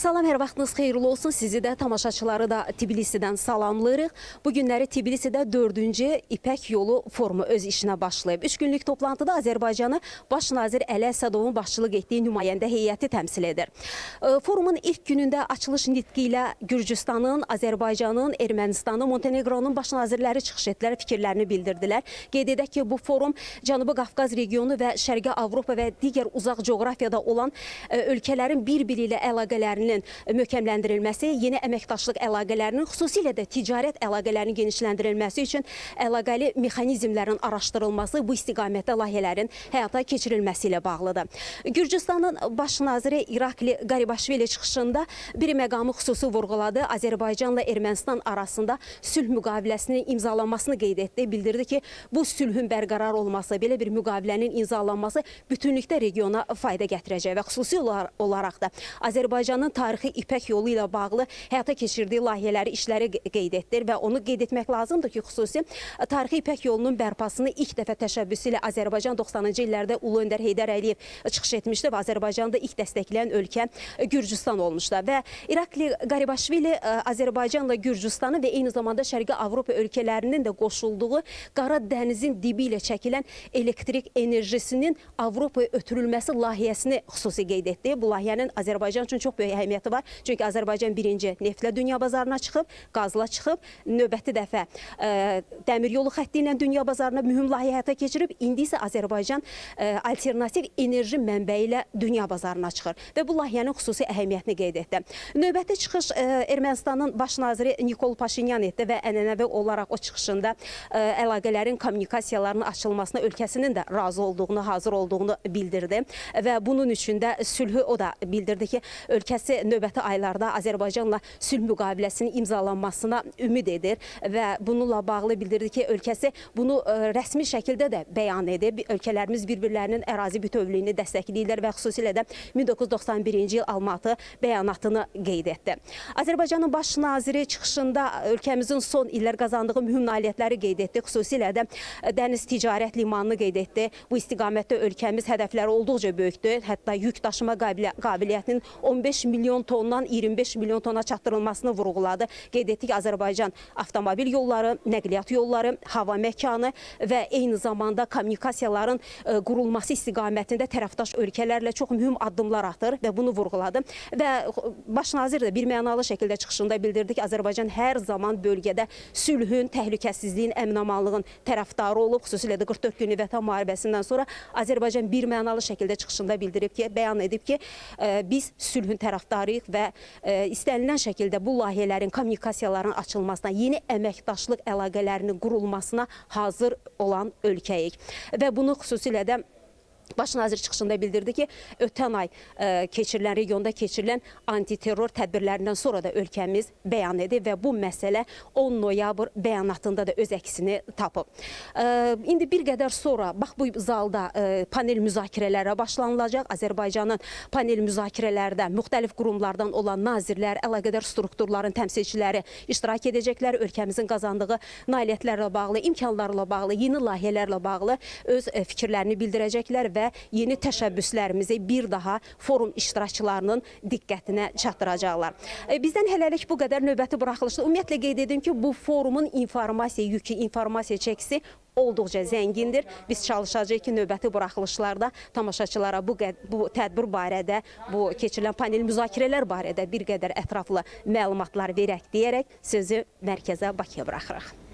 Salam, hər vaxtınız xeyirli olsun. Sizi də tamaşaçıları da Tbilisidən salamlayırıq. Bu günləri Tbilisidə 4-cü İpək Yolu forumu öz işinə başlayıb. 3 günlük toplantıda Azərbaycanı Baş nazir Əli Əsədovun başçılıq etdiyi nümayəndə heyəti təmsil edir. E, Forumun ilk günündə açılış nitqi ilə Gürcüstanın, Azərbaycanın, Ermənistanın, Montenegronun baş nazirləri çıxış etdilər, fikirlərini bildirdilər. Qeyd edək ki, bu forum Cənubi Qafqaz regionu və Şərqi Avropa və digər uzaq coğrafiyada olan e, ölkələrin bir-biri ilə əlaqələrinin möhkəmləndirilməsi, yeni əməkdaşlıq əlaqələrinin, xüsusilə də ticarət əlaqələrinin genişləndirilməsi üçün əlaqəli mexanizmlərin araşdırılması, bu istiqamətdə layihələrin həyata keçirilməsi ilə bağlıdır. Gürcüstanın baş naziri İrakli Qaribaşvili çıxışında bir məqamı xüsusi vurğuladı. Azərbaycanla Ermənistan arasında sülh müqaviləsinin imzalanmasını qeyd etdi. Bildirdi ki, bu sülhün bərqərar olması, belə bir müqavilənin imzalanması bütünlükdə regiona fayda gətirəcək və xüsusi olar- olaraq da Azərbaycanın tarixi İpək yolu ilə bağlı həyata keçirdiyi layihələri, işləri qe- qeyd etdi və onu qeyd etmək lazımdır ki, xüsusi tarixi İpək yolunun bərpasını ilk dəfə təşəbbüsü ilə Azərbaycan 90-cı illərdə Ulu Öndər Heydər Əliyev çıxış etmişdi və Azərbaycanı da ilk dəstəkləyən ölkə Gürcüstan olmuşdu və İrakli Qaribaşvili ə, Azərbaycanla Gürcüstanı və eyni zamanda Şərqi Avropa ölkələrinin də qoşulduğu Qara dənizin dibi ilə çəkilən elektrik enerjisinin Avropaya ötürülməsi layihəsini xüsusi qeyd etdi. Bu layihənin Azərbaycan üçün çox böyük əhəmiyyəti var. Çünki Azərbaycan birinci neftlə dünya bazarına çıxıb, qazla çıxıb, növbəti dəfə ə, dəmir yolu xətti ilə dünya bazarına mühüm layihə həyata keçirib. İndi isə Azərbaycan ə, alternativ enerji mənbəyi ilə dünya bazarına çıxır və bu layihənin xüsusi əhəmiyyətini qeyd etdi. Növbəti çıxış ə, Ermənistanın baş naziri Nikol Paşinyan etdi və ənənəvi olaraq o çıxışında əlaqələrin, kommunikasiyaların açılmasına ölkəsinin də razı olduğunu, hazır olduğunu bildirdi və bunun üçün də sülhü o da bildirdi ki, ölkəsi növbəti aylarda Azərbaycanla sülh müqaviləsinin imzalanmasına ümid edir və bununla bağlı bildirdi ki, ölkəsi bunu ə, rəsmi şəkildə də bəyan edib. Ölkələrimiz bir-birlərinin ərazi bütövlüyünü dəstəkləyirlər və xüsusilə də 1991-ci il Almatı bəyanatını qeyd etdi. Azərbaycanın baş naziri çıxışında ölkəmizin son illər qazandığı mühüm nailiyyətləri qeyd etdi. Xüsusilə də dəniz ticarət limanını qeyd etdi. Bu istiqamətdə ölkəmiz hədəfləri olduqca böyükdür. Hətta yük daşıma qabiliy- qabiliyyətinin 15 milyon tondan 25 milyon tona çatdırılmasını vurğuladı. Qeyd etdi ki, Azərbaycan avtomobil yolları, nəqliyyat yolları, hava məkanı və eyni zamanda kommunikasiyaların ə, qurulması istiqamətində tərəfdaş ölkələrlə çox mühüm addımlar atır və bunu vurğuladı. Və baş nazir də bir mənalı şəkildə çıxışında bildirdi ki, Azərbaycan hər zaman bölgədə sülhün, təhlükəsizliyin, əminamanlığın tərəfdarı olub. Xüsusilə də 44 günlük vətən müharibəsindən sonra Azərbaycan bir mənalı şəkildə çıxışında bildirib ki, bəyan edib ki, ə, biz sülhün tərəfdarıyıq və ə, istənilən şəkildə bu layihələrin, kommunikasiyaların açılmasına, yeni əməkdaşlıq əlaqələrinin qurulmasına hazır olan ölkəyik. Və bunu xüsusilə də Baş nazir çıxışında bildirdi ki, ötən ay ə, keçirilən regionda keçirilən antiterror tədbirlərindən sonra da ölkəmiz bəyan edib və bu məsələ 10 noyabr bəyanatında da öz əksini tapıb. Ə, indi bir qədər sonra bax bu zalda ə, panel müzakirələrə başlanılacaq. Azərbaycanın panel müzakirələrdə müxtəlif qurumlardan olan nazirlər, əlaqədar strukturların təmsilçiləri iştirak edəcəklər. Ölkəmizin qazandığı nailiyyətlərlə bağlı, imkanlarla bağlı, yeni layihələrlə bağlı öz ə, fikirlərini bildirəcəklər və yeni təşəbbüslərimizi bir daha forum iştirakçılarının diqqətinə çatdıracaqlar. E, Bizdən hələlik bu qədər növbəti buraxılışda. Ümumiyyətlə qeyd edim ki, bu forumun informasiya yükü, informasiya çəkisi olduqca zəngindir. Biz çalışacağıq ki, növbəti buraxılışlarda tamaşaçılara bu bu tədbir barədə, bu keçirilən panel müzakirələr barədə bir qədər ətraflı məlumatlar verək deyərək sözü mərkəzə Bakıya buraxırıq.